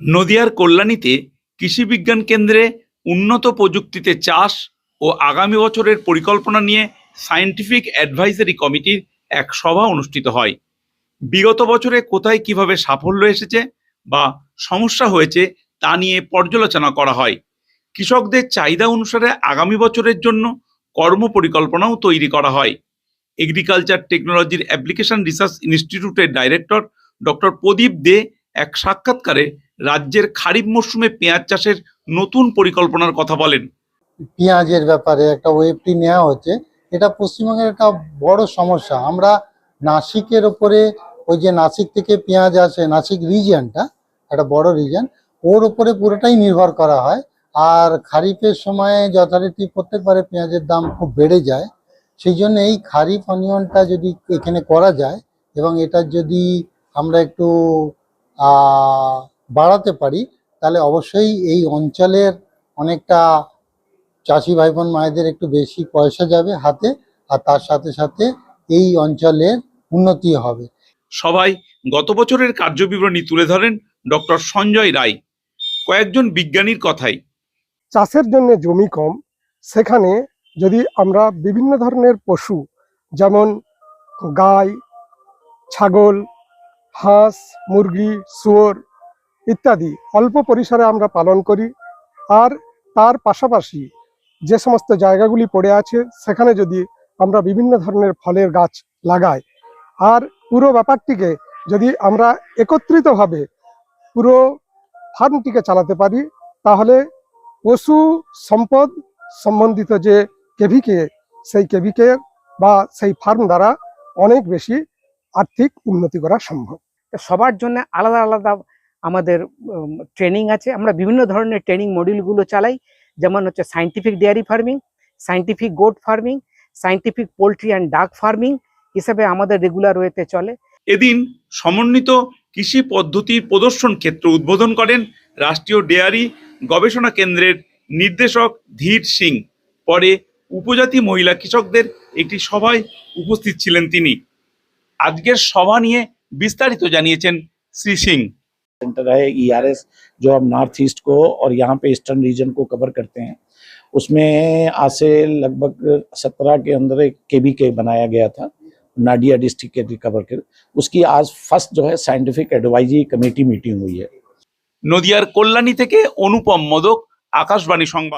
নদিয়ার কল্যাণীতে কৃষি বিজ্ঞান কেন্দ্রে উন্নত প্রযুক্তিতে চাষ ও আগামী বছরের পরিকল্পনা নিয়ে সায়েন্টিফিক অ্যাডভাইজারি কমিটির এক সভা অনুষ্ঠিত হয়। বিগত বছরে কোথায় কীভাবে সাফল্য এসেছে বা সমস্যা হয়েছে তা নিয়ে পর্যালোচনা করা হয়। কৃষকদের চাহিদা অনুসারে আগামী বছরের জন্য কর্ম পরিকল্পনাও তৈরি করা হয়। এগ্রিকালচার টেকনোলজির অ্যাপ্লিকেশন রিসার্চ ইনস্টিটিউটের ডাইরেক্টর ডক্টর প্রদীপ দে এক সাক্ষাৎকারে রাজ্যের খারিফ মরশুমে পেঁয়াজ চাষের নতুন পরিকল্পনার কথা বলেন। পেঁয়াজের ব্যাপারে একটা ওয়েবটি নেওয়া হচ্ছে এটা পশ্চিমবঙ্গের একটা বড় সমস্যা। আমরা নাসিকের ওপরে, ওই যে নাসিক থেকে পেঁয়াজ আসে, নাসিক রিজিয়নটা একটা বড় রিজন ওর ওপরে পুরোটাই নির্ভর করা হয়। আর খারিফের সময় যথারীতি প্রত্যেকবারে পেঁয়াজের দাম খুব বেড়ে যায়। সেই জন্য এই খারিফ অনিয়নটা যদি এখানে করা যায়, এবং এটা যদি আমরা একটু বাড়াতে পারি তাহলে অবশ্যই এই অঞ্চলের অনেকটা চাষি ভাই বোন মায়েদের একটু বেশি পয়সা যাবে হাতে আর তার সাথে সাথে এই অঞ্চলের উন্নতি হবে। সবাই গত বছরের কার্যবিবরণী তুলে ধরেন ডক্টর সঞ্জয় রায়। কয়েকজন বিজ্ঞানীর কথাই। চাষের জন্য জমি কম সেখানে যদি আমরা বিভিন্ন ধরনের পশু যেমন গাই ছাগল হাঁস, মুরগি, শুয়োর ইত্যাদি অল্প পরিসরে আমরা পালন করি। আর তার পাশাপাশি যে সমস্ত জায়গাগুলি পড়ে আছে, সেখানে যদি আমরা বিভিন্ন ধরনের ফলের গাছ লাগাই। আর পুরো ব্যাপারটিকে যদি আমরা একত্রিতভাবে পুরো ফার্মটিকে চালাতে পারি, তাহলে পশু সম্পদ সম্বন্ধিত যে কেভিকে, সেই কেভিকে বা সেই ফার্ম দ্বারা অনেক বেশি আর্থিক উন্নতি করা সম্ভব। তো সবার জন্য আলাদা আলাদা আমাদের ট্রেনিং আছে। আমরা বিভিন্ন ধরনের ট্রেনিং মডিউলগুলো চালাই। যেমন হচ্ছে scientific dairy farming scientific goat farming scientific poultry and duck farming হিসেবে আমাদের রেগুলার ওয়েতে চলে। এদিন সমন্বিত কৃষি পদ্ধতির প্রদর্শন ক্ষেত্র উদ্বোধন করেন রাষ্ট্রীয় ডেয়ারি গবেষণা কেন্দ্রের নির্দেশক ধীর সিং। পরে উপজাতি মহিলা কৃষকদের একটি সভায় উপস্থিত ছিলেন তিনি। আজকের সভা নিয়ে বিস্তারিত জানিয়েছেন শ্রী সিং सेंटर है ईआरएस जो हम नॉर्थ ईस्ट को और यहाँ पे ईस्टर्न रीजन को कवर करते हैं उसमें आज से लगभग सत्रह के अंदर एक केबी के बनाया गया था नाडिया डिस्ट्रिक्ट के कवर कर उसकी आज फर्स्ट जो है साइंटिफिक एडवाइजरी कमेटी मीटिंग हुई है নদিয়ার কল্যাণী থেকে অনুপম মোদক আকাশবাণী সংবাদ